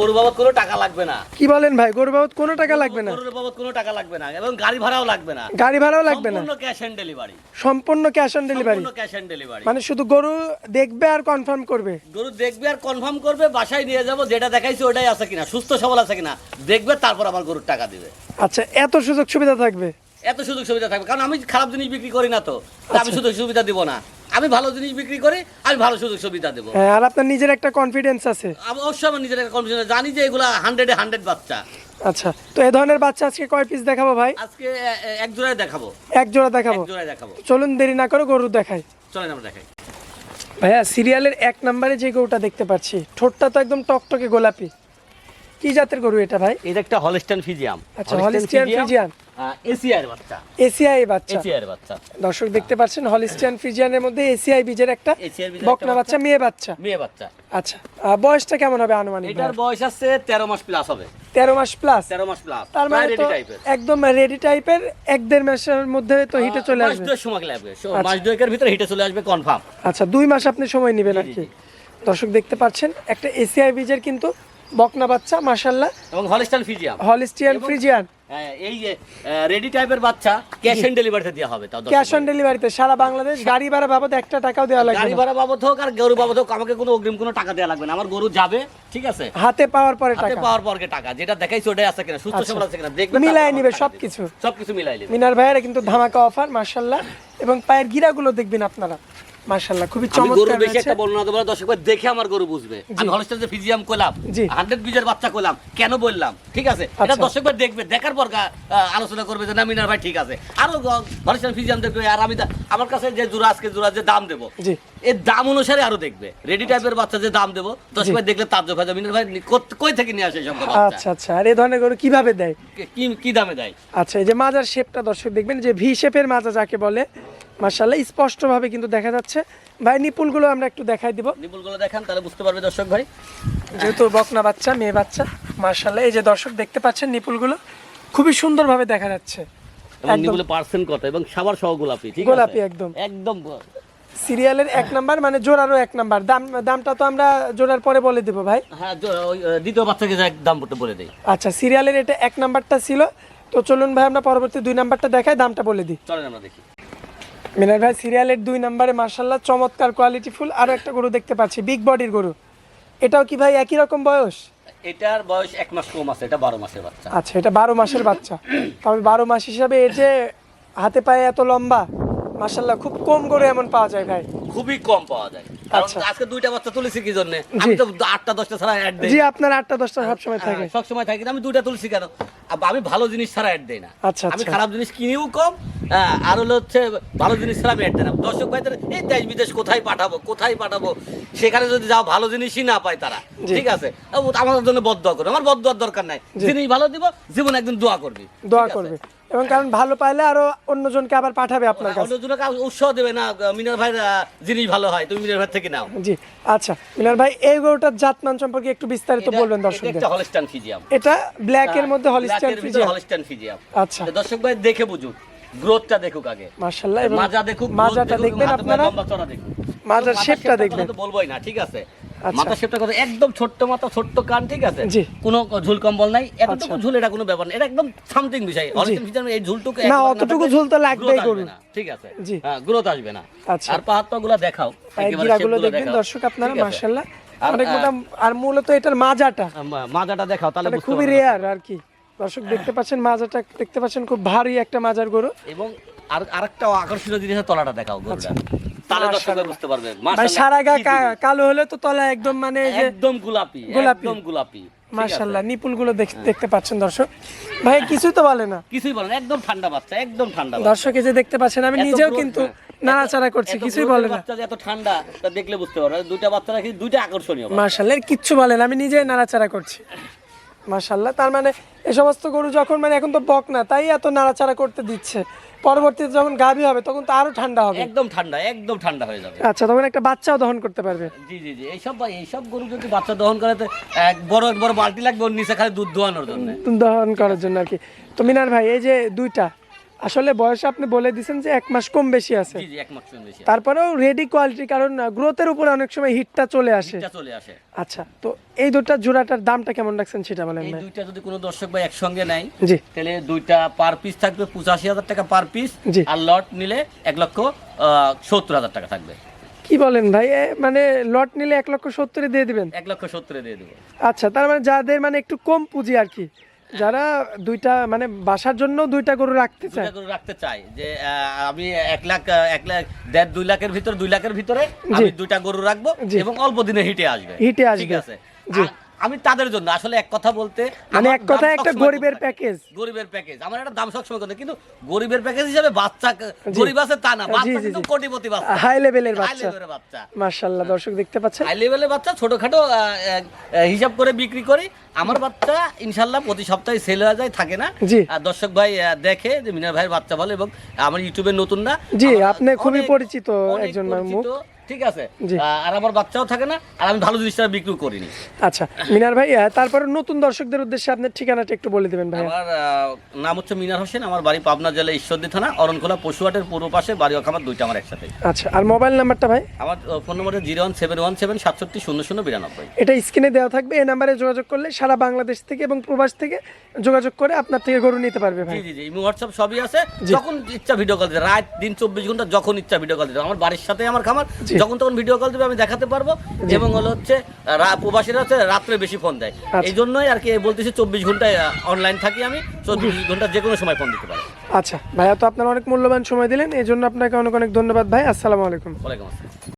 গরু বাবদ কোনো টাকা লাগবে না। কি বলেন ভাই গরু বাবদ কোনো টাকা লাগবে না? গরুর বাবদ কোনো টাকা লাগবে না এবং গাড়ি ভাড়াও লাগবে না। গাড়ি ভাড়াও লাগবে না? সম্পূর্ণ ক্যাশ অন ডেলিভারি সম্পূর্ণ ক্যাশ অন ডেলিভারি সম্পূর্ণ ক্যাশ অন ডেলিভারি মানে শুধু গরু দেখবে আর কনফার্ম করবে? গরু দেখবে আর কনফার্ম করবে বাসায় নিয়ে যাব যেটা দেখাইছি ওটাই আছে কিনা সুস্থ সবল আছে কিনা দেখবে তারপর আমার গরুর টাকা দিবে। আচ্ছা এত সুযোগ সুবিধা থাকবে? এত সুযোগ সুবিধা থাকবে। কারণ আমি খারাপ জিনিস বিক্রি করি না তো। আমি সুযোগ সুবিধা দিব না। আমি ভালো জিনিস বিক্রি করি আমি ভালো সুযোগ সুবিধা দেবো। হ্যাঁ আর আপনার নিজের একটা কনফিডেন্স আছে। অবশ্যই আমার নিজের একটা কনফিডেন্স জানি যে এগুলা হান্ড্রেডে হান্ড্রেড বাচ্চা। আচ্ছা তো এই ধরনের বাচ্চা আজকে কয় পিস দেখাবো ভাই? আজকে এক জোড়ায় দেখাবো। এক জোড়া দেখাবো? এক জোড়ায় দেখাবো। চলুন দেরি না করে গরু দেখাই। চলেন আমরা দেখাই। ভাইয়া সিরিয়ালের এক নম্বরে যে গরুটা দেখতে পাচ্ছি ঠোঁটটা তো একদম টকটকে গোলাপি। কি জাতের গরু এটা ভাই? এটা একটা হলস্টাইন ফিজিয়াম। আচ্ছা হলিস্টিয়ান ফ্রিজিয়ান বাচ্চা। এসিআই বাচ্চা। দর্শক দেখতে পাচ্ছেন হলিস্টিয়ান ফ্রিজিয়ানের মধ্যে এসিআই বীজের একটা বকনা বাচ্চা। মেয়ে বাচ্চা। মেয়ে বাচ্চা। আচ্ছা বয়সটা কেমন হবে আনুমানিক এটার বয়স আছে তেরো মাস প্লাস হবে। তেরো মাস প্লাস তেরো মাস প্লাস তার মানে রেডি টাইপের একদম রেডি টাইপের এক দেড় মাসের মধ্যে তো হিটে চলে মাস আসবে। সময় লাগবে। মাস দুয়েকের ভিতরে হিটে চলে আসবে কনফার্ম আচ্ছা দুই মাস আপনি সময় নেবেন আর কি। দর্শক দেখতে পাচ্ছেন একটা এসিআই বীজের কিন্তু বকনা বাচ্চা মাশাল্লাহ এবং হলস্টাইন ফিজিয়াম হলিস্টিয়ান ফ্রিজিয়ান হ্যাঁ, এই যে রেডি টাইপের বাচ্চা ক্যাশ অন ডেলিভারিতে দেওয়া হবে তাও ক্যাশ অন ডেলিভারিতে সারা বাংলাদেশ গাড়ি ভাড়া বাবদ একটা টাকাও দেওয়া লাগবে গাড়ি ভাড়া বাবদ হোক আর গরু বাবদ হোক আমাকে কোনো অগ্রিম কোনো টাকা দেওয়া লাগবে না। আমার গরু যাবে ঠিক আছে? হাতে পাওয়ার পরে হাতে পাওয়ার পরকে টাকা। যেটা দেখাইছি ওটাই আছে কিনা সুস্থ আচ্ছা। সবল আছে কিনা দেখবে মিলাই নিবে সবকিছু। সবকিছু মিলাই নেবে। মিনার ভাইয়েরা কিন্তু ধামাকা অফার মাশাল্লাহ এবং পায়ের গিরাগুলো দেখবেন আপনারা। মাশাল্লাহ খুবই গরু চমৎকার বেশি একটা বর্ণনা দেবো দর্শক দেখে আমার গরু বুঝবে। আমি হলস্টাইন যে ফিজিয়াম কইলাম জি। হান্ড্রেড বীজের বাচ্চা কইলাম কেন বললাম? ঠিক আছে? এটা আচ্ছা। দর্শক দেখবে দেখার পর আলোচনা করবে যে না মিনার ভাই ঠিক আছে। আরও হলস্টাইন ফিজিয়াম দেখবে আর আমি আমার কাছে যে জোড়া আজকে জোড়া যে দাম দেবো জি। এর দাম অনুসারে আরও দেখবে। রেডি টাইপের বাচ্চা যে দাম দেবো ভাই দেখলে তার মিনার ভাই কই থেকে নিয়ে আসে সব বাচ্চা? আচ্ছা আচ্ছা। আর এই ধরনের গরু কীভাবে দেয়? কি- কি কি দামে দেয়? আচ্ছা এই যে মাজার শেপটা দর্শক দেখবেন যে ভি শেপের মাজা যাকে বলে মাশাল্লাহ স্পষ্টভাবে কিন্তু দেখা যাচ্ছে। ভাই নিপুলগুলো আমরা একটু দেখাই দিব। নিপুলগুলো দেখান তাহলে বুঝতে পারবে দর্শক ভাই। যেহেতু বকনা বাচ্চা মেয়ে বাচ্চা মাশাল্লাহ এই যে দর্শক দেখতে পাচ্ছেন নিপুলগুলো খুবই সুন্দরভাবে দেখা যাচ্ছে। এবং নিপুলে পার্সেন্ট কত এবং সাবার সহ গোলাপি ঠিক গোলাপি একদম। একদম। সিরিয়ালের এক নাম্বার মানে জোড়ারও এক নাম্বার। দাম দামটা তো আমরা জোড়ার পরে বলে দিব ভাই। হ্যাঁ দ্বিতীয় বাচ্চাকে দাম বলে দেই। আচ্ছা সিরিয়ালের এটা এক নাম্বারটা ছিল। তো চলুন ভাই আমরা পরবর্তী দুই নাম্বারটা দেখাই দামটা বলে দিই। চলেন আমরা দেখি। মিনার ভাই সিরিয়ালের দুই নাম্বারে মার্শাল্লাহ চমৎকার কোয়ালিটি ফুল। আরও একটা গরু দেখতে পাচ্ছি বিগ বডির গরু। এটাও কি ভাই একই রকম বয়স? এটার বয়স এক মাস কম আছে এটা বারো মাসের বাচ্চা। আচ্ছা এটা বারো মাসের বাচ্চা। তবে বারো মাস হিসাবে এর যে হাতে পায়ে এত লম্বা মার্শাল্লাহ খুব কম গরু এমন পাওয়া যায় ভাই। খুবই কম পাওয়া যায়। আচ্ছা। আজকে দুইটা বাচ্চা তুলেছি কি জন্য? আমি তো আটটা দশটা ছাড়া অ্যাড দেই। জি আপনার আটটা দশটা সবসময় থাকে হ্যাঁ, থাকি। আমি দুইটা তুলছি কেন? আমি ভালো জিনিস ছাড়া অ্যাড দেই না। আচ্ছা, আমি আচ্ছা। খারাপ জিনিস কিনিও কম হ্যাঁ, আর হলো হচ্ছে ভালো জিনিস ছাড়া আমি অ্যাড দেই না। দর্শক ভাইদের এই দেশ বিদেশ কোথায় পাঠাবো কোথায় পাঠাবো? সেখানে যদি যাও ভালো জিনিসই না পায় তারা। ঠিক আছে? আমাদের জন্য বদয়া করে। আমার বদয়ার দরকার নাই। জিনিস ভালো দিব জীবন একদিন দোয়া করবি। দোয়া করবে। এবং কারণ ভালো পাইলে আরও অন্যজনকে আবার পাঠাবে আপনার কাছে। অন্যজনকে উৎসাহ দেবে না মিনার আহ, জিনিস ভালো হয় তুমি মিনার ভাই থেকে নাও। জি আচ্ছা মিনার ভাই এই গরুটার জাতমান সম্পর্কে একটু বিস্তারিত বলবেন দর্শকদের। একটা হলস্টান ফিজিয়াম এটা ব্ল্যাক এর মধ্যে ভিতরে ফ্রিজিয়ান হলস্টাইন ফিজিয়াম আচ্ছা। দর্শক ভাই দেখে বুঝুক গ্রোথটা দেখুক আগে। মাশাআল্লাহ মাজা দেখুক মাজাটা দেখবেন আপনারা। লম্বা চড়া দেখুক। মাজার শেপটা দেখবেন। তো বলবোই না ঠিক আছে। মাথা শেপটা কথা একদম ছোট্ট মাথা ছোট্ট কান ঠিক আছে? কোনো ঝুল কম্বল নাই এতটুকু আচ্ছা। ঝুল এটা কোনো ব্যাপার না এটা একদম সামথিং বিষয়। এই ঝুলটুকু না, অতটুকু ঝুল তো লাগবেই ঠিক আছে? জি। হ্যাঁ গ্রোথ আসবে না। আচ্ছা। আর দেখাও গুলো দেখবেন দর্শক আপনারা মাশাআল্লাহ। অনেক মোটা আর মূলত এটার মাজাটা। মাজাটা দেখাও তাহলে মানে খুবই। রেয়ার আর কি। দর্শক দেখতে পাচ্ছেন মাজাটা দেখতে পাচ্ছেন খুব ভারী একটা মাজার গরু। এবং আর আরেকটা আকর্ষণীয় জিনিস তলাটা দেখাও গরুটা। তাহলে দর্শকরা বুঝতে পারবে ভাই মাশাআল্লাহ, সারা গা কি কা- জিনিস। কালো হলে তো তলা একদম মানে একদম গোলাপি। একদম গোলাপি। মাশাআল্লাহগুলো দেখতে পাচ্ছেন দর্শক। ভাই কিছুই তো বলে না। কিছুই বলেন একদম ঠান্ডা বাচ্চা একদম ঠান্ডা। দর্শক এই যে দেখতে পাচ্ছেন আমি নিজেও কিন্তু নাড়াচাড়া করছি কিছুই বলে না। বাচ্চা এত ঠান্ডা তা দেখলে বুঝতে পারবে দুইটা বাচ্চা রাখি দুইটা আকর্ষণীয়। মাশাআল্লাহ কিচ্ছু বলেন আমি নিজেই নাড়াচাড়া করছি। মাশাআল্লাহ তার মানে এ সমস্ত গরু যখন মানে এখন তো বক না তাই এত নাড়াচাড়া করতে দিচ্ছে। পরবর্তীতে যখন গাভী হবে তখন তো আরও ঠান্ডা হবে। একদম ঠান্ডা একদম ঠান্ডা হয়ে যাবে। আচ্ছা তখন একটা বাচ্চাও দহন করতে পারবে। জি জি জি এইসব এই এইসব গরু যদি বাচ্চা দহন করে তো এক বড় এক বড় বালতি লাগবে ওর নিচে খালি দুধ দোয়ানোর জন্য। দহন করার জন্য আর কি। তো মিনার ভাই এই যে দুইটা আসলে বয়স আপনি বলে দিয়েছেন যে এক মাস কম বেশি আছে। জি জি এক মাস বেশি তারপরেও রেডি কোয়ালিটি কারণ গ্রোথের উপরে অনেক সময় হিটটা চলে আসে। এটা চলে আসে। আচ্ছা তো এই দুটা জোড়াটার দামটা কেমন রাখছেন সেটা বলেন এই ভাই। দুইটা যদি কোনো দর্শক ভাই একসঙ্গে নেয় জি। তাহলে দুইটা পার পিস থাকবে পঁচাশি হাজার টাকা পার পিস জি। আর লট নিলে এক লক্ষ আহ, সত্তর হাজার টাকা থাকবে। কি বলেন ভাই এ, মানে লট নিলে এক লক্ষ সত্তরে দিয়ে দিবেন? এক লক্ষ সত্তরে দিয়ে দেবো। আচ্ছা তার মানে যাদের মানে একটু কম পুঁজি আর কি যারা দুইটা মানে বাসার জন্য দুইটা গরু রাখতে চায়। গরু রাখতে চাই যে আহ, আমি এক লাখ এক লাখ দেড় দুই লাখের ভিতর দুই লাখের ভিতরে আমি দুইটা গরু রাখব এবং অল্প দিনে হিটে আসবে। হিটে আসবে। ঠিক আছে? আমি তাদের জন্য আসলে এক কথা বলতে মানে এক কথায় দাম একটা গরিবের প্যাকেজ গরিবের প্যাকেজ আমার একটা দাম সবসময় কথা কিন্তু গরিবের প্যাকেজ হিসাবে বাচ্চা গরিব আছে তা না বাচ্চা কিন্তু কোটিপতি বাচ্চা। হাই লেভেলের হাই বাচ্চা। লেভেলের বাচ্চা। মার্শাল্লাহ দর্শক দেখতে পাচ্ছেন? হাই লেভেলের বাচ্চা ছোটখাটো হিসাব করে বিক্রি করি। আমার বাচ্চা ইনশাল্লাহ প্রতি সপ্তাহে সেল হয়ে যায় থাকে না। আর দর্শক ভাই দেখে যে মিনার ভাইয়ের বাচ্চা ভালো এবং আমার ইউটিউবে নতুন না। জি, আপনি খুবই পরিচিত একজন মুখ। ঠিক আছে? আর আমার বাচ্চাও থাকে না আর আমি ভালো জিনিসটা বিক্রি করিনি। আচ্ছা মিনার ভাই তারপরে নতুন দর্শকদের উদ্দেশ্যে আপনার ঠিকানাটা একটু বলে দিবেন ভাই আমার নাম হচ্ছে মিনার হোসেন আমার বাড়ি পাবনা জেলা ঈশ্বরদী থানা অরণখোলা পশুহাটের পূর্ব পাশে বাড়ি খামার দুইটা আমার একসাথে। আচ্ছা আর মোবাইল নাম্বারটা ভাই? আমার phone number zero one seven one seven সাতষট্টি শূন্য শূন্য বিরানব্বই। এটা স্ক্রিনে দেওয়া থাকবে এই নাম্বারে যোগাযোগ করলে সারা বাংলাদেশ থেকে এবং প্রবাস থেকে যোগাযোগ করে আপনার থেকে গরু নিতে পারবে ভাই। জি জি ইমো হোয়াটসঅ্যাপ সবই আছে। যখন ইচ্ছা ভিডিও কল দিতে রাত দিন চব্বিশ ঘণ্টা যখন ইচ্ছা ভিডিও কল দিতে আমার বাড়ির সাথে আমার খামার। যখন তখন ভিডিও কল দেবে আমি দেখাতে পারব। এবং হলো হচ্ছে প্রবাসীরা হচ্ছে রাত্রে বেশি ফোন দেয়। আচ্ছা। এই জন্যই আর কি বলতেছি চব্বিশ ঘন্টায় অনলাইন থাকি আমি চব্বিশ ঘণ্টা যে কোনো সময় ফোন দিতে পারি। আচ্ছা ভাইয়া তো আপনার অনেক মূল্যবান সময় দিলেন এই জন্য আপনাকে অনেক অনেক ধন্যবাদ ভাই। আসসালামু আলাইকুম। ওয়ালাইকুম আসসালাম।